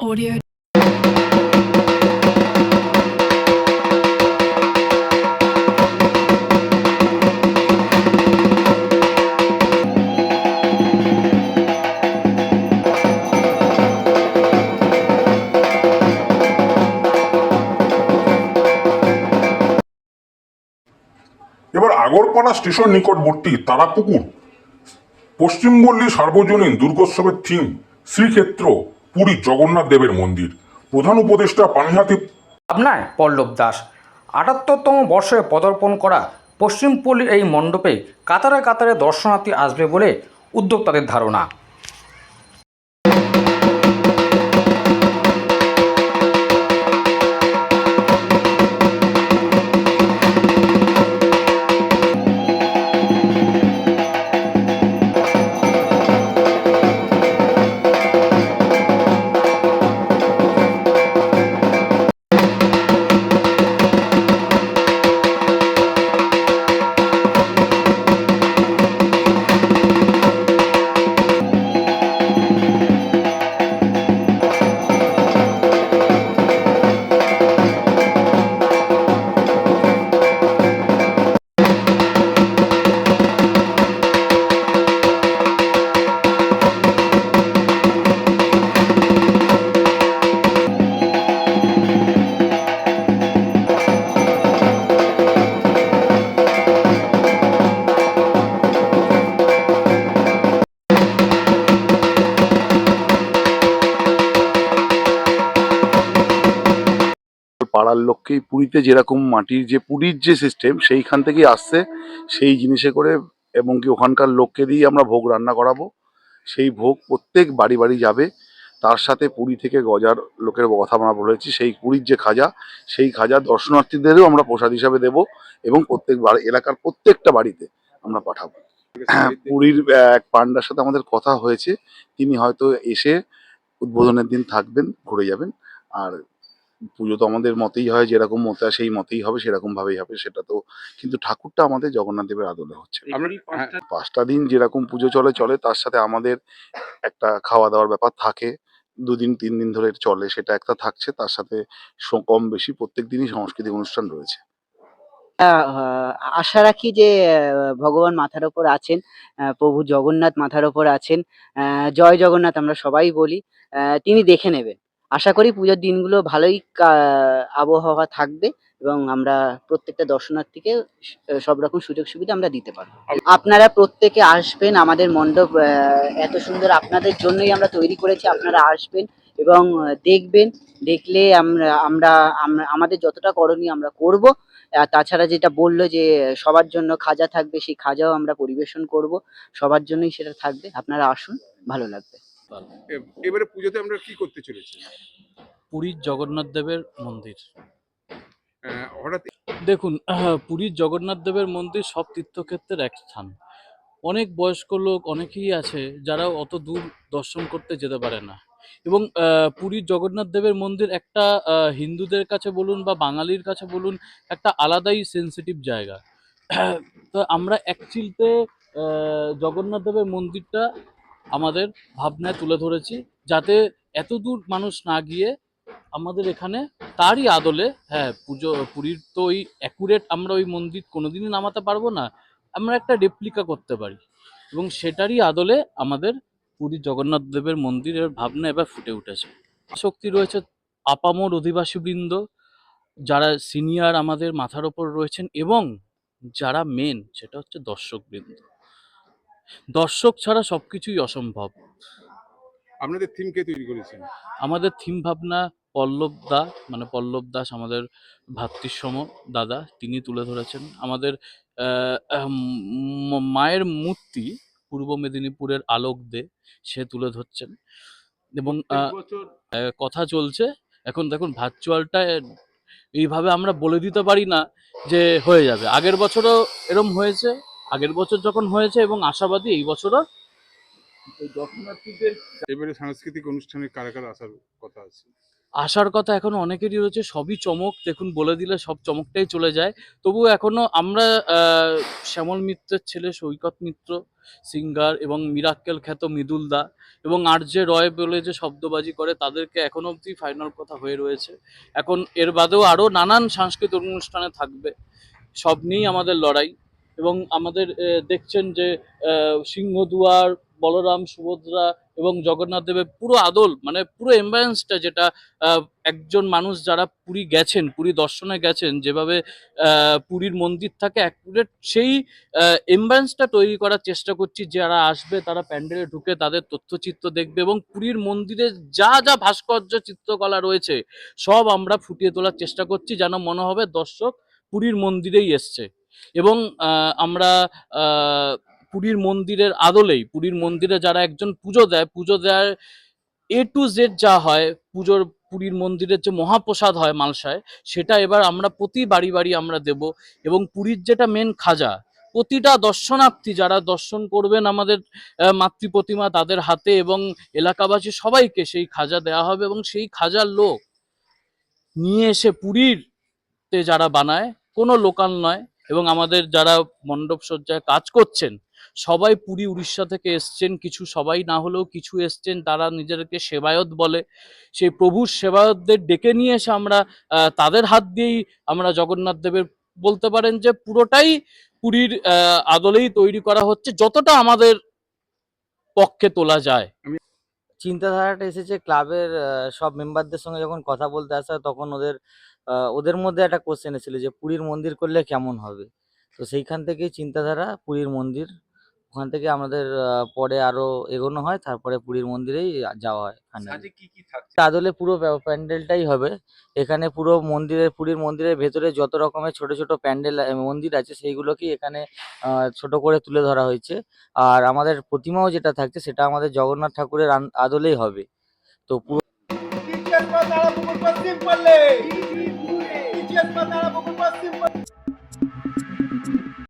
Audio. এবার Agarpara station নিকটবর্তী তারাপুকুর পশ্চিমবল্লী সার্বজনীন দুর্গোৎসবের থিম শ্রীক্ষেত্র। পুরী জগন্নাথ দেবের মন্দির। প্রধান উপদেষ্টা পানিহাতি পাবনায় পল্লব দাস। আটাত্তরতম বর্ষে পদার্পণ করা পশ্চিমপল্লীর এই মণ্ডপে কাতারে কাতারে দর্শনার্থী আসবে বলে উদ্যোক্তাদের ধারণা। পাড়ার লোককেই পুরীতে যেরকম মাটির যে পুরীর যে সিস্টেম সেইখান থেকেই আসছে, সেই জিনিসে করে এবং কি ওখানকার লোককে দিয়ে আমরা ভোগ রান্না করাবো। সেই ভোগ প্রত্যেক বাড়ি বাড়ি যাবে। তার সাথে পুরী থেকে গজার লোকের কথা আমরা বলেছি, সেই পুরীর যে খাজা, সেই খাজা দর্শনার্থীদেরও আমরা প্রসাদ হিসাবে দেব এবং প্রত্যেক এলাকার প্রত্যেকটা বাড়িতে আমরা পাঠাবো। হ্যাঁ পুরীর এক পান্ডার সাথে আমাদের কথা হয়েছে। তিনি হয়তো এসে উদ্বোধনের দিন থাকবেন, ঘুরে যাবেন। আর পুজো তো আমাদের মতেই হয় যেরকম মতে হয় সেই মতেই হবে সেরকম ভাবেই হবে সেটা তো কিন্তু ঠাকুরটা আমাদের জগন্নাথ দেবের আদলে হচ্ছে। পাঁচটা দিন যেরকম পুজো চলে চলে তার সাথে আমাদের একটা খাওয়া দাওয়ার ব্যাপার থাকে দুদিন তিন দিন ধরে চলে সেটা একটা থাকছে তার সাথে কম বেশি প্রত্যেক দিনই সাংস্কৃতিক অনুষ্ঠান রয়েছে। আশা রাখি যে ভগবান মাথার ওপর আছেন প্রভু জগন্নাথ মাথার ওপর আছেন আহ, জয় জগন্নাথ আমরা সবাই বলি আহ, তিনি দেখে নেবেন। আশা করি পুজোর দিনগুলো ভালোই আবহাওয়া থাকবে এবং আমরা প্রত্যেকটা দর্শনার্থীকে সব রকম সুযোগ সুবিধা আমরা দিতে পারব। আপনারা প্রত্যেকে আসবেন, আমাদের মণ্ডপ এত সুন্দর আপনাদের জন্যই আমরা তৈরি করেছি, আপনারা আসবেন এবং দেখবেন, দেখলে আমরা আমরা আমাদের যতটা করণীয় আমরা করব। তাছাড়া যেটা বলল যে, সবার জন্য খাজা থাকবে, সেই খাজাও আমরা পরিবেশন করব। সবার জন্যই সেটা থাকবে। আপনারা আসুন, ভালো লাগবে। এবারে পুজোতে আমরা কি করতে চলেছি? পুরীর জগন্নাথ দেবের মন্দির। হঠাৎ দেখুন পুরীর জগন্নাথ দেবের মন্দির সব তীর্থক্ষেত্রের এক স্থান। অনেক বয়স্ক লোক অনেকেই আছে যারা অত দূর দর্শন করতে যেতে পারে না। এবং পুরীর জগন্নাথ দেবের মন্দির একটা হিন্দুদের কাছে বলুন বা বাঙালির কাছে বলুন একটা আলাদাই সেন্সিটিভ জায়গা। তো আমরা অ্যাকচুয়ালিতে জগন্নাথ দেবের মন্দিরটা আমাদের ভাবনায় তুলে ধরেছি যাতে এত দূর মানুষ না গিয়ে আমাদের এখানে তারই আদলে হ্যাঁ পুজো, পুরীর তো ওই অ্যাকুরেট আমরা ওই মন্দির কোনোদিনই নামাতে পারব না, আমরা একটা রেপ্লিকা করতে পারি। এবং সেটারই আদলে আমাদের পুরী জগন্নাথ দেবের মন্দিরের ভাবনা এবার ফুটে উঠেছে। শক্তি রয়েছে আপামর অধিবাসীবৃন্দ যারা সিনিয়র আমাদের মাথার ওপর রয়েছেন এবং যারা মেন সেটা হচ্ছে দর্শকবৃন্দ দর্শক ছাড়া সবকিছুই অসম্ভব। আপনাদের থিম কে তৈরি করেছেন? আমাদের থিম ভাবনা পল্লব দা মানে পল্লব দাস আমাদের ভাতৃসম দাদা তিনি তুলে ধরেছেন। আমাদের মায়ের মূর্তি পূর্ব মেদিনীপুরের আলোক দে সে তুলে ধরছেন। এবং কথা চলছে। এখন দেখুন ভার্চুয়ালটা এইভাবে আমরা বলে দিতে পারি না যে হয়ে যাবে। আগের বছরও এরম হয়েছে। আগের বছর যখন হয়েছে এবং আশাবাদী এই বছরও দর্শনার্থীদের এবারে সাংস্কৃতিক অনুষ্ঠানে কারা কারা আসার কথা আছে? আশার কথা এখনও অনেকেরই রয়েছে সবই চমক দেখুন বলে দিলে সব চমকটাই চলে যায়। তবু এখনও আমরা শ্যামল মিত্রের ছেলে সৈকত মিত্র সিঙ্গার এবং মিরাক্কেল খ্যাত মৃদুল দা এবং আর যে রয় বলে যে শব্দবাজি করে তাদেরকে এখনও অবধি ফাইনাল কথা হয়ে রয়েছে। এখন এর বাদেও আরও নানান সাংস্কৃতিক অনুষ্ঠানে থাকবে। সব নিয়েই আমাদের লড়াই। এবং আমাদের দেখছেন যে সিংহদুয়ার, বলরাম, সুভদ্রা এবং জগন্নাথ দেবের পুরো আদল মানে পুরো এম্বায়েন্সটা যেটা একজন মানুষ যারা পুরী গেছেন, পুরী দর্শনে গেছেন, যেভাবে পুরীর মন্দির থাকে অ্যাকুরেট সেই এম্বায়েন্সটা তৈরি করার চেষ্টা করছি। যারা আসবে, তারা প্যান্ডেলে ঢুকে তাদের তথ্যচিত্র দেখবে এবং পুরীর মন্দিরে যা যা ভাস্কর্য চিত্রকলা রয়েছে, সব আমরা ফুটিয়ে তোলার চেষ্টা করছি যেন মনে হবে দর্শক পুরীর মন্দিরেই এসছে। এবং আমরা পুরীর মন্দিরের আদলেই, পুরীর মন্দিরে যারা একজন পুজো দেয় পুজো দেয় এ টু জেড যা হয়, পুজোর, পুরীর মন্দিরের যে মহাপ্রসাদ হয় মালসায়, সেটা এবার আমরা প্রতি বাড়ি বাড়ি আমরা দেব এবং পুরীর যেটা মেন খাজা, প্রতিটা দর্শনার্থী যারা দর্শন করবেন আমাদের মাতৃ প্রতিমা তাদের হাতে এবং এলাকাবাসী সবাইকে সেই খাজা দেওয়া হবে এবং সেই খাজার লোক নিয়ে এসে পুরীরতে যারা বানায়, কোনো লোকাল নয় এবং আমাদের যারা মণ্ডপ সজ্জায় কাজ করছেন, সবাই পুরী, উড়িষ্যা থেকে এসছেন। কিছু সবাই না হলেও কিছু এসছেন, তারা নিজেদেরকে সেবায়ত বলে। সেই প্রভুর সেবায়তদের ডেকে নিয়ে এসে আমরা তাদের হাত দিয়েই আমরা জগন্নাথ দেবের বলতে পারেন যে পুরোটাই পুরীর আদলেই তৈরি করা হচ্ছে, যতটা আমাদের পক্ষে তোলা যায়। চিন্তাধারাটা এসেছে ক্লাবের সব মেম্বারদের সঙ্গে যখন কথা বলতে আসা তখন ওদের ওদের মধ্যে একটা কোশ্চেন এসেছিল যে, পুরীর মন্দির করলে কেমন হবে? তো সেইখান থেকেই চিন্তাধারা পুরীর মন্দির ওখান থেকে আমাদের আহ, পরে আরও এগোনো হয় তারপরে পুরীর মন্দিরেই যাওয়া হয় ফাইনালি কি কি আদলে পুরো প্যা- প্যান্ডেলটাই হবে। এখানে পুরো মন্দিরের পুরীর মন্দিরের ভেতরে যত রকমের ছোট ছোট প্যান্ডেল মন্দির আছে সেইগুলোকেই এখানে আহ, ছোট করে তুলে ধরা হয়েছে। আর আমাদের প্রতিমাও যেটা থাকছে সেটা আমাদের জগন্নাথ ঠাকুরের আদলেই হবে। তো পুরো পশ্চিম